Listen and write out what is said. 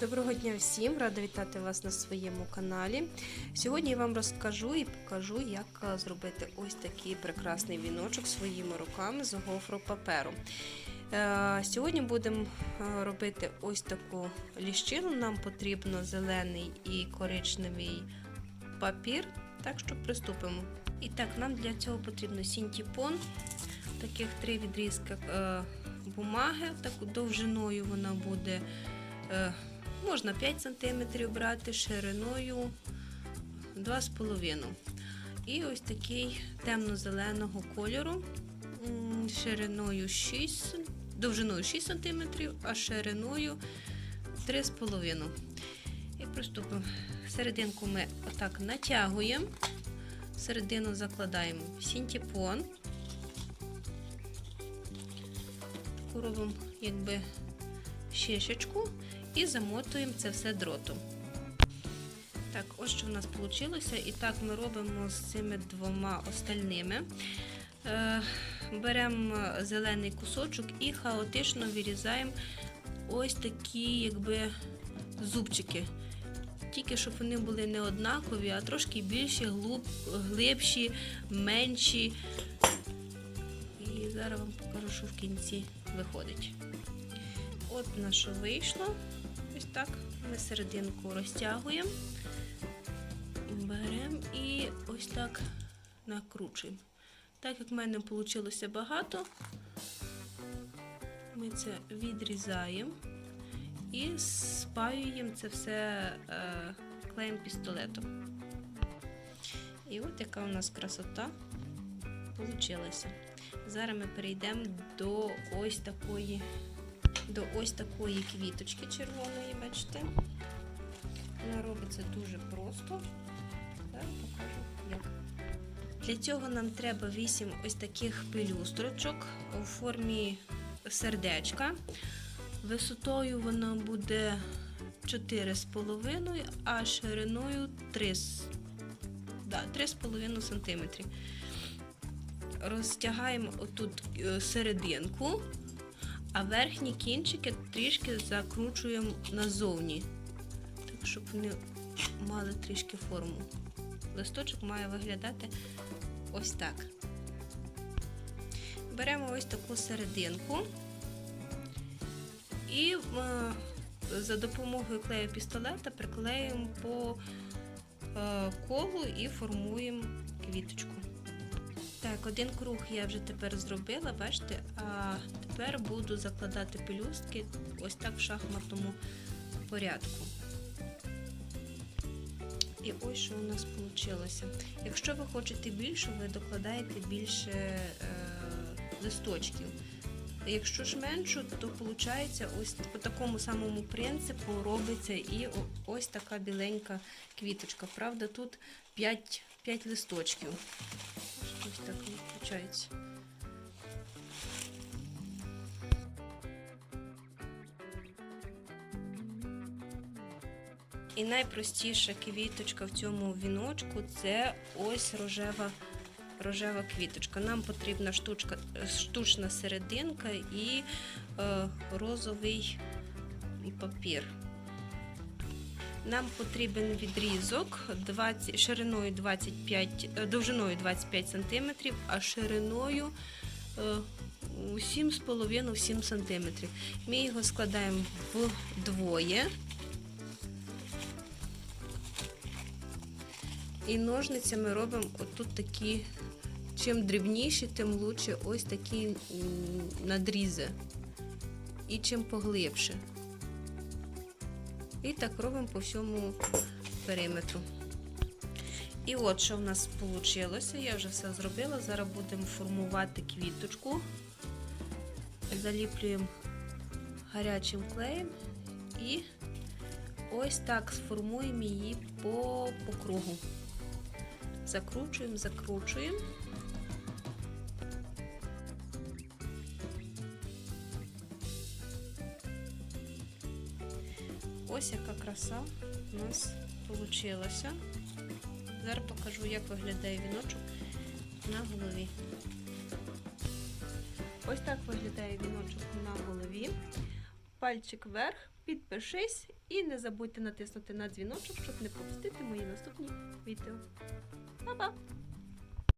Доброго дня всім! Рада вітати вас на своєму каналі. Сьогодні я вам розкажу і покажу, як е, зробити ось такий прекрасний віночок своїми руками з гофропаперу. Е, Сьогодні будемо е, робити ось таку ліщину. Нам потрібно зелений і коричневий папір, так що приступимо. І так, нам для цього потрібно сінтіпон, таких три відрізка е, бумаги, таку довжиною вона буде. Можна 5 см брати шириною 2,5 І ось такий темно-зеленого кольору, шириною 6 довжиною 6 см, а шириною 3,5 І приступимо. Серединку ми отак натягуємо, середину закладаємо. Таку робимо якби щешечку і замотуємо це все дротом. Так, ось що в нас вийшло. І так ми робимо з цими двома остальними. Е, беремо зелений кусочок і хаотично вирізаємо ось такі якби зубчики. Тільки щоб вони були не однакові, а трошки більші, глуб, глибші, менші. І зараз вам покажу, що в кінці виходить. От наше вийшло. Ось так. Ми серединку розтягуємо, беремо і ось так накручуємо. Так як в мене вийшло багато, ми це відрізаємо і спаюємо це все е, клеєм пістолетом. І от яка у нас красота вийшла. Зараз ми перейдемо до ось такої до ось такої квіточки червоної, бачите. Вона робиться дуже просто. Зараз покажу як. Для цього нам треба 8 ось таких пелюстрочок у формі сердечка. Висотою вона буде 4,5, а шириною 3, да, 3,5 см. Розтягаємо отут е, серединку а верхні кінчики трішки закручуємо назовні, так, щоб вони мали трішки форму. Листочок має виглядати ось так. Беремо ось таку серединку і е, за допомогою клею пістолета приклеюємо по е, колу і формуємо квіточку. Один круг я вже тепер зробила, бачите, а тепер буду закладати пелюстки ось так в шахматному порядку. І ось що у нас вийшло. Якщо ви хочете більше, ви докладаєте більше е, листочків. Якщо ж меншу, то виходить ось по такому самому принципу робиться і ось така біленька квіточка. Правда, тут 5, 5 листочків. Ось так виходить. І найпростіша квіточка в цьому віночку це ось рожева рожева квіточка. Нам потрібна штучка, штучна серединка і е, розовий папір. Нам потрібен відрізок 20, шириною 25, е, довжиною 25 см, а шириною 7,5-7 см. Ми його складаємо вдвоє. І ножницями робимо отут такі, чим дрібніші, тим лучше ось такі надрізи. І чим поглибше. І так робимо по всьому периметру. І от що в нас вийшло. Я вже все зробила. Зараз будемо формувати квіточку. Заліплюємо гарячим клеєм і ось так сформуємо її по, по кругу. Закручуємо, закручуємо. Ось яка краса у нас вийшла. Зараз покажу, як виглядає віночок на голові. Ось так виглядає віночок на голові. Пальчик вверх, підпишись і не забудьте натиснути на дзвіночок, щоб не пропустити мої наступні відео. Па-па!